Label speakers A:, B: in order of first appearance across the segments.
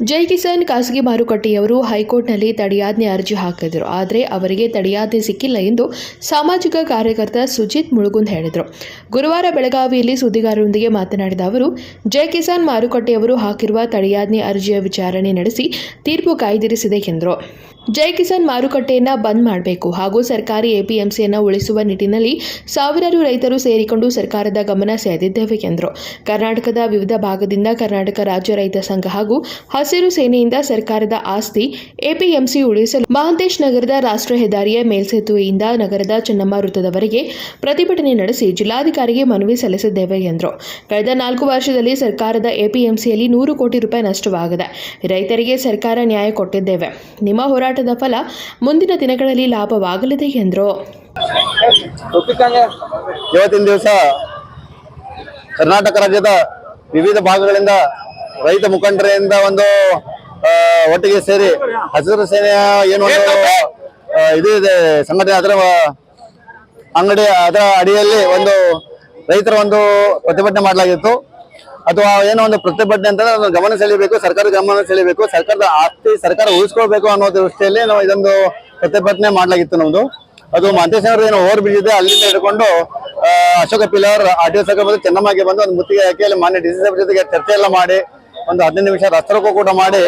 A: ಜೈ ಕಿಸಾನ್ ಖಾಸಗಿ ಮಾರುಕಟ್ಟೆಯವರು ಹೈಕೋರ್ಟ್ನಲ್ಲಿ ತಡೆಯಾಜ್ಞೆ ಅರ್ಜಿ ಹಾಕಿದರು. ಆದರೆ ಅವರಿಗೆ ತಡೆಯಾಜ್ಞೆ ಸಿಕ್ಕಿಲ್ಲ ಎಂದು ಸಾಮಾಜಿಕ ಕಾರ್ಯಕರ್ತ ಸುಜಿತ್ ಮುಳುಗುಂದ್ ಹೇಳಿದರು. ಗುರುವಾರ ಬೆಳಗಾವಿಯಲ್ಲಿ ಸುದ್ದಿಗಾರರೊಂದಿಗೆ ಮಾತನಾಡಿದ ಅವರು, ಜೈ ಕಿಸಾನ್ ಮಾರುಕಟ್ಟೆಯವರು ಹಾಕಿರುವ ತಡೆಯಾಜ್ಞೆ ಅರ್ಜಿಯ ವಿಚಾರಣೆ ನಡೆಸಿ ತೀರ್ಪು ಕಾಯ್ದಿರಿಸಿದೆ ಎಂದರು. ಜೈ ಕಿಸಾನ್ ಮಾರುಕಟ್ಟೆಯನ್ನು ಬಂದ್ ಮಾಡಬೇಕು ಹಾಗೂ ಸರ್ಕಾರಿ ಎಪಿಎಂಸಿಯನ್ನು ಉಳಿಸುವ ನಿಟ್ಟಿನಲ್ಲಿ ಸಾವಿರಾರು ರೈತರು ಸೇರಿಕೊಂಡು ಸರ್ಕಾರದ ಗಮನ ಸೆಳೆದಿದ್ದೇವೆ ಎಂದರು. ಕರ್ನಾಟಕದ ವಿವಿಧ ಭಾಗದಿಂದ ಕರ್ನಾಟಕ ರಾಜ್ಯ ರೈತ ಸಂಘ ಹಾಗೂ ಸೇನೆಯಿಂದ ಸರ್ಕಾರದ ಆಸ್ತಿ ಎಪಿಎಂಸಿ ಉಳಿಸಲು ಮಹಾಂತೇಶ್ ನಗರದ ರಾಷ್ಟ್ರ ಹೆದ್ದಾರಿಯ ಮೇಲ್ಸೇತುವೆಯಿಂದ ನಗರದ ಚೆನ್ನಮ್ಮ ವೃತ್ತದವರೆಗೆ ಪ್ರತಿಭಟನೆ ನಡೆಸಿ ಜಿಲ್ಲಾಧಿಕಾರಿಗೆ ಮನವಿ ಸಲ್ಲಿಸಿದ್ದೇವೆ ಎಂದರು. ಕಳೆದ ನಾಲ್ಕು ವರ್ಷದಲ್ಲಿ ಸರ್ಕಾರದ ಎಪಿಎಂಸಿಯಲ್ಲಿ ನೂರು ಕೋಟಿ ರೂಪಾಯಿ ನಷ್ಟವಾಗಿದೆ. ರೈತರಿಗೆ ಸರ್ಕಾರ ನ್ಯಾಯ ಕೊಟ್ಟಿದ್ದೇವೆ. ನಿಮ್ಮ ಹೋರಾಟದ ಫಲ ಮುಂದಿನ ದಿನಗಳಲ್ಲಿ ಲಾಭವಾಗಲಿದೆ ಎಂದರು.
B: ಇವತ್ತಿನ ದಿವಸ ಕರ್ನಾಟಕ ರಾಜ್ಯದ ವಿವಿಧ ಭಾಗಗಳಿಂದ ರೈತ ಮುಖಂಡರಿಂದ ಒಂದು ಒಟ್ಟಿಗೆ ಸೇರಿ ಹಸಿರು ಸೇನೆಯ ಏನು ಒಂದು ಇದು ಇದೆ, ಸಂಘಟನೆ ಅದರ, ಅಂಗಡಿ, ಅದರ ಅಡಿಯಲ್ಲಿ ಒಂದು ರೈತರ ಒಂದು ಪ್ರತಿಭಟನೆ ಮಾಡಲಾಗಿತ್ತು. ಅಥವಾ ಏನೋ ಒಂದು ಪ್ರತಿಭಟನೆ ಅಂತಂದ್ರೆ ಅದನ್ನು ಗಮನ ಸೆಳೆಯಬೇಕು ಸರ್ಕಾರ ಗಮನ ಸೆಳೆಯಬೇಕು, ಸರ್ಕಾರದ ಆಸ್ತಿ, ಸರ್ಕಾರ ಉಳಿಸ್ಕೊಳ್ಬೇಕು ಅನ್ನೋ ದೃಷ್ಟಿಯಲ್ಲಿ ನಾವು ಇದೊಂದು ಪ್ರತಿಭಟನೆ ಮಾಡಲಾಗಿತ್ತು ನಮ್ದು. ಅದು ಮಹಂತೇಶ್ ಅವರು ಏನು ಬ್ರಿಡ್ಜ್ ಇದೆ ಅಲ್ಲಿಂದ ಹಿಡ್ಕೊಂಡು Ashoka pillar, R T O ಬಂದು ಚೆನ್ನಮ್ಮಗೆ ಬಂದು ಒಂದು ಮುತ್ತಿಗೆ ಹಾಕಿ ಅಲ್ಲಿ ಮಾನ್ಯ ಡಿ ಸಿ ಜೊತೆಗೆ ಚರ್ಚೆ ಎಲ್ಲ ಮಾಡಿ ಒಂದು ಹದಿನೈದು ನಿಮಿಷ ರಸ್ತರಕ್ಕೂ ಕೂಡ ಮಾಡಿ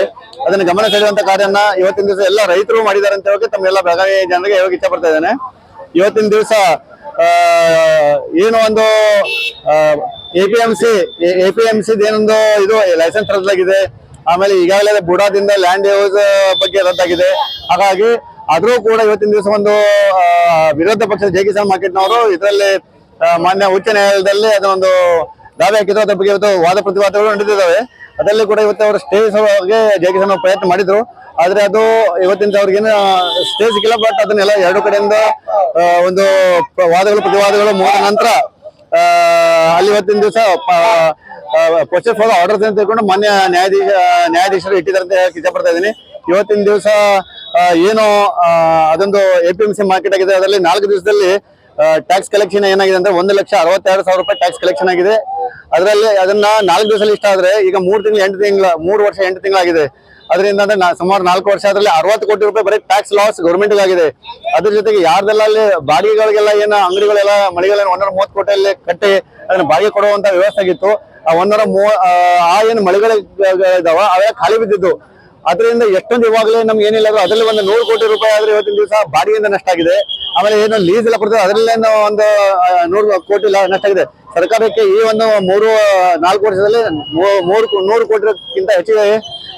B: ಅದನ್ನು ಗಮನ ಸೆಳೆಯುವಂತ ಕಾರ್ಯನ ಇವತ್ತಿನ ದಿವಸ ಎಲ್ಲ ರೈತರು ಮಾಡಿದ್ದಾರೆ ಅಂತ ಹೇಳಿ ತಮ್ಮೆಲ್ಲ ಬೆಳಗಾವಿ ಜನರಿಗೆ ಹೇಳೋಕೆ ಇಷ್ಟ ಪಡ್ತಾ ಇದ್ದೇನೆ. ಇವತ್ತಿನ ದಿವಸ ಏನು ಒಂದು A P M C A P M C ಏನೊಂದು ಇದು ಲೈಸೆನ್ಸ್ ರದ್ದಾಗಿದೆ. ಆಮೇಲೆ ಈಗಾಗಲೇ ಬುಡಾದಿಂದ ಲ್ಯಾಂಡ್ ಯೂಸ್ ಬಗ್ಗೆ ರದ್ದಾಗಿದೆ. ಹಾಗಾಗಿ ಆದರೂ ಕೂಡ ಇವತ್ತಿನ ದಿವಸ ಒಂದು ವಿರೋಧ ಪಕ್ಷದ ಜೆ ಕಿಸಾನ್ ಮಾರ್ಕೆಟ್ನವರು ಇದರಲ್ಲಿ ಮಾನ್ಯ ಉಚ್ಚ ನ್ಯಾಯಾಲಯದಲ್ಲಿ ಅದನ್ನೊಂದು ದಾವೆ ಹಾಕಿದ್ರು ಅದ್ರ ಬಗ್ಗೆ ಇವತ್ತು ವಾದ ಪ್ರತಿವಾದಗಳು ನಡೆದಿದ್ದಾವೆ. ಅದರಲ್ಲಿ ಕೂಡ ಇವತ್ತು ಅವರು ಸ್ಟೇಜ್ ಸಲುವಾಗಿ ಜಯಕಿಶನ್ ಪ್ರಯತ್ನ ಮಾಡಿದ್ರು. ಆದ್ರೆ ಅದು ಇವತ್ತಿನ ಅವ್ರಿಗೇನು ಸ್ಟೇಜ್ ಸಿಕ್ಕಿಲ್ಲ ಬಟ್ ಅದನ್ನೆಲ್ಲ ಎರಡು ಕಡೆಯಿಂದ ಒಂದು ವಾದಗಳು, ಪ್ರತಿವಾದಗಳು ಮುಗಿದ ನಂತರ ಅಲ್ಲಿ ಇವತ್ತಿನ ದಿವಸ ಪ್ರೊಸೆಸ್ ಫಾರ್ ಆರ್ಡರ್ಸ್ ಅಂತ ತಿಳ್ಕೊಂಡು ಮಾನ್ಯ ನ್ಯಾಯಾಧೀಶ, ನ್ಯಾಯಾಧೀಶರು ಇಟ್ಟಿದ್ದಾರೆ ಅಂತ ಹೇಳಕ್ ಇಷ್ಟಪಡ್ತಾ ಇದ್ದೀನಿ. ಇವತ್ತಿನ ದಿವಸ ಏನು ಅದೊಂದು A P M C market ಆಗಿದೆ. ಅದರಲ್ಲಿ ನಾಲ್ಕು ದಿವಸದಲ್ಲಿ ಟ್ಯಾಕ್ಸ್ ಕಲೆಕ್ಷನ್ ಏನಾಗಿದೆ ಅಂದ್ರೆ ಒಂದು ಲಕ್ಷ ಅರವತ್ತೆರಡು ಸಾವಿರ ರೂಪಾಯಿ ಟ್ಯಾಕ್ಸ್ ಕಲೆಕ್ಷನ್ ಆಗಿದೆ. ಅದರಲ್ಲಿ ಅದನ್ನ ನಾಲ್ಕು ದಿವಸದಲ್ಲಿ ಇಷ್ಟ ಆದ್ರೆ ಈಗ ಮೂರು ತಿಂಗಳು, ಎಂಟು ತಿಂಗಳ, ಮೂರು ವರ್ಷ, ಎಂಟು ತಿಂಗಳಾಗಿದೆ. ಅದರಿಂದ ಅಂದ್ರೆ ಸುಮಾರು ನಾಲ್ಕು ವರ್ಷ ಅದರಲ್ಲಿ ಅರವತ್ತು ಕೋಟಿ ರೂಪಾಯಿ ಬರೀ ಟ್ಯಾಕ್ಸ್ ಲಾಸ್ ಗೌರ್ಮೆಂಟ್ ಆಗಿದೆ ಅದ್ರ ಜೊತೆಗೆ ಯಾರ್ದೆಲ್ಲ ಅಲ್ಲಿ ಬಾಡಿಗೆಗಳಿಗೆಲ್ಲ ಏನ ಅಂಗಡಿಗಳೆಲ್ಲ ಮಳಿಗೆಲ್ಲ ಒಂದರ ಮೂವತ್ತು ಕೋಟಿಯಲ್ಲಿ ಕಟ್ಟಿ ಅದನ್ನ ಬಾಡಿಗೆ ಕೊಡುವಂತ ವ್ಯವಸ್ಥೆ ಆಗಿತ್ತು. ಆ ಒಂದರ ಮೂವ ಆ ಏನು ಮಳಿಗಳು ಇದಾವ, ಅವೆಲ್ಲ ಖಾಲಿ ಬಿದ್ದಿದ್ದು. ಅದರಿಂದ ಎಷ್ಟೊಂದು ಇವಾಗಲೇ ನಮ್ಗೆ ಏನಿಲ್ಲ ಅಂದ್ರೆ ಅದರಲ್ಲಿ ಒಂದು ನೂರು ಕೋಟಿ ರೂಪಾಯಿ ಆದ್ರೆ ಇವತ್ತಿನ ದಿವಸ ಬಾಡಿಗೆಯಿಂದ ನಷ್ಟ ಆಗಿದೆ. ಆಮೇಲೆ ಏನು ಲೀಸ್ ಎಲ್ಲ ಕೊಡ್ತಾರೆ, ಅದರಲ್ಲೇನು ಒಂದು ನೂರು ಕೋಟಿ ನಷ್ಟ ಆಗಿದೆ. ಸರ್ಕಾರಕ್ಕೆ ಈ ಒಂದು ಮೂರು, ನಾಲ್ಕು ವರ್ಷದಲ್ಲಿ ಮೂರು ನೂರು ಕೋಟಿಗಿಂತ ಹೆಚ್ಚಿಗೆ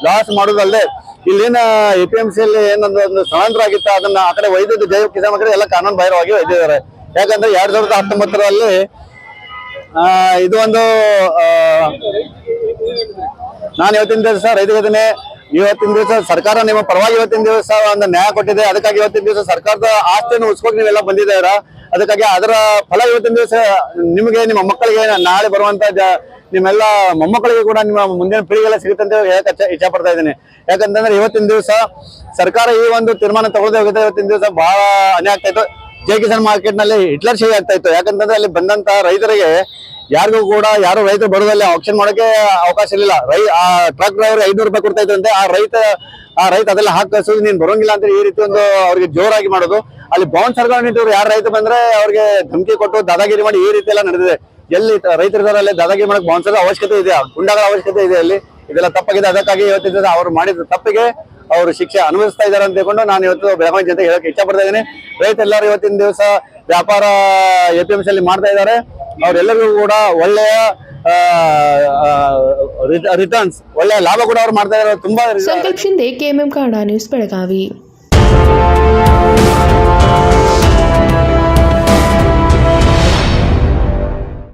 B: ಲಾಸ್ ಮಾಡೋದಲ್ಲದೆ ಇಲ್ಲಿನ ಎ ಪಿ ಎಂ ಸಿ ಅಲ್ಲಿ ಏನೊಂದು ಒಂದು ಸ್ಥಳಾಂತರ ಆಗಿತ್ತು, ಅದನ್ನ ಆ ಕಡೆ ಒಯ್ದಿದ್ದು ಜೈವ ಕಿಸಾನ್ ಕಡೆ ಎಲ್ಲ ಕಾನೂನು ಬಾಹಿರವಾಗಿ ಒಯ್ದಿದ್ದಾರೆ ಯಾಕಂದ್ರೆ ಎರಡ್ ಸಾವಿರದ ಹತ್ತೊಂಬತ್ತರಲ್ಲಿ ಇದು ಒಂದು ನಾನು ನಾನು ಸರ್ ದಿವಸ ರೈತರಿಗೆ ಇವತ್ತಿನ ದಿವಸ ಸರ್ಕಾರ ನಿಮ್ಮ ಪರವಾಗಿ ಇವತ್ತಿನ ದಿವಸ ಒಂದು ನ್ಯಾಯ ಕೊಟ್ಟಿದೆ. ಅದಕ್ಕಾಗಿ ಇವತ್ತಿನ ದಿವಸ ಸರ್ಕಾರದ ಆಸ್ತಿಯನ್ನು ಉಳಿಸ್ಕೊಂಡು ನೀವೆಲ್ಲ ಬಂದಿದ್ದೀರಾ? ಅದಕ್ಕಾಗಿ ಅದರ ಫಲ ಇವತ್ತಿನ ದಿವಸ ನಿಮಗೆ, ನಿಮ್ಮ ಮಕ್ಕಳಿಗೆ ನಾಳೆ ಬರುವಂತ ನಿಮ್ಮೆಲ್ಲ ಮೊಮ್ಮಕ್ಕಳಿಗೆ ಕೂಡ ನಿಮ್ಮ ಮುಂದಿನ ಪೀಳಿಗೆಲ್ಲ ಸಿಗುತ್ತೆ ಅಂತ ಹೇಳಕ್ ಇಚ್ಛೆ ಪಡ್ತಾ ಇದ್ದೀನಿ. ಯಾಕಂತಂದ್ರೆ ಇವತ್ತಿನ ದಿವಸ ಸರ್ಕಾರ ಈ ಒಂದು ತೀರ್ಮಾನ ತಗೊಳ್ಳದೆ ಹೋಗಿದೆ ಇವತ್ತಿನ ದಿವಸ ಬಹಳ ಅನ್ಯಾಯ ಆಗ್ತಾ ಇತ್ತು. ಜೆ ಕಿಸಾನ್ ಮಾರ್ಕೆಟ್ನಲ್ಲಿ ಹಿಟ್ಲರ್ ಶೇ ಆಗ್ತಾ ಇತ್ತು. ಯಾಕಂತಂದ್ರೆ ಅಲ್ಲಿ ಬಂದಂತ ರೈತರಿಗೆ ಯಾರಿಗೂ ಕೂಡ, ಯಾರು ರೈತರು ಬರೋದಲ್ಲಿ ಆಪ್ಷನ್ ಮಾಡೋಕೆ ಅವಕಾಶ ಇರಲಿಲ್ಲ. ರೈ, ಆ ಟ್ರಕ್ ಡ್ರೈವರ್ ಐನೂರು ರೂಪಾಯಿ ಕೊಡ್ತಾ ಇದ್ರಂತೆ. ಆ ರೈತ ಆ ರೈತ ಅದೆಲ್ಲ ಹಾಕಿ ನೀನ್ ಬರೋಂಗಿಲ್ಲ ಅಂತ ಈ ರೀತಿ ಒಂದು ಅವ್ರಿಗೆ ಜೋರಾಗಿ ಮಾಡೋದು. ಅಲ್ಲಿ ಬೌನ್ಸರ್ಗಳು ನಿಂತವ್ರು ಯಾರು ರೈತ ಬಂದ್ರೆ ಅವ್ರಿಗೆ ಧಮಕಿ ಕೊಟ್ಟು ದಾದಾಗಿರಿ ಮಾಡಿ ಈ ರೀತಿ ಎಲ್ಲ ನಡೆದಿದೆ. ಎಲ್ಲಿ ರೈತರಿದ್ದಾರೆ ಅಲ್ಲಿ ದಾದಾಗಿರಿ ಮಾಡಕ್ ಬೌನ್ಸರ್ ಅವಶ್ಯಕತೆ ಇದೆ. ಗುಂಡಗಳ ಅವಶ್ಯಕತೆ ಇದೆ ಅಲ್ಲಿ. ಇದೆಲ್ಲ ತಪ್ಪಾಗಿದೆ. ಅದಕ್ಕಾಗಿ ಇವತ್ತಿದ್ದ ಅವ್ರು ಮಾಡಿದ ತಪ್ಪಿಗೆ ಅವರು ಶಿಕ್ಷೆ ಅನುಭವಿಸ್ತಾ ಇದ್ದಾರೆ ಅಂತ ತಿಳ್ಕೊಂಡು ನಾನು ಇವತ್ತು ಬೆಳಗಾವಿ ಜನತೆ ಹೇಳಕ್ಕೆ ಇಷ್ಟಪಡ್ತಾ ಇದ್ದೀನಿ. ರೈತ ಎಲ್ಲರೂ ಇವತ್ತಿನ ದಿವಸ ವ್ಯಾಪಾರ, ಎ ಪಿ ಎಂ ಸಿ ಅಲ್ಲಿ ಮಾಡ್ತಾ ಇದ್ದಾರೆ. ಅವರೆಲ್ಲರಿಗೂ ಕೂಡ ಒಳ್ಳೆಯ ರಿಟರ್ನ್ಸ್ ಒಳ್ಳೆಯ ಲಾಭ ಕೂಡ ಅವ್ರು ಮಾಡ್ತಾ ಇದ್ದಾರೆ. ತುಂಬಾ
A: ಸಂಕಲ್ಪ ಶಿಂದೆ ಕೆಎಂಎಂ ಕನ್ನಡ ನ್ಯೂಸ್ ಬೆಳಗಾವಿ.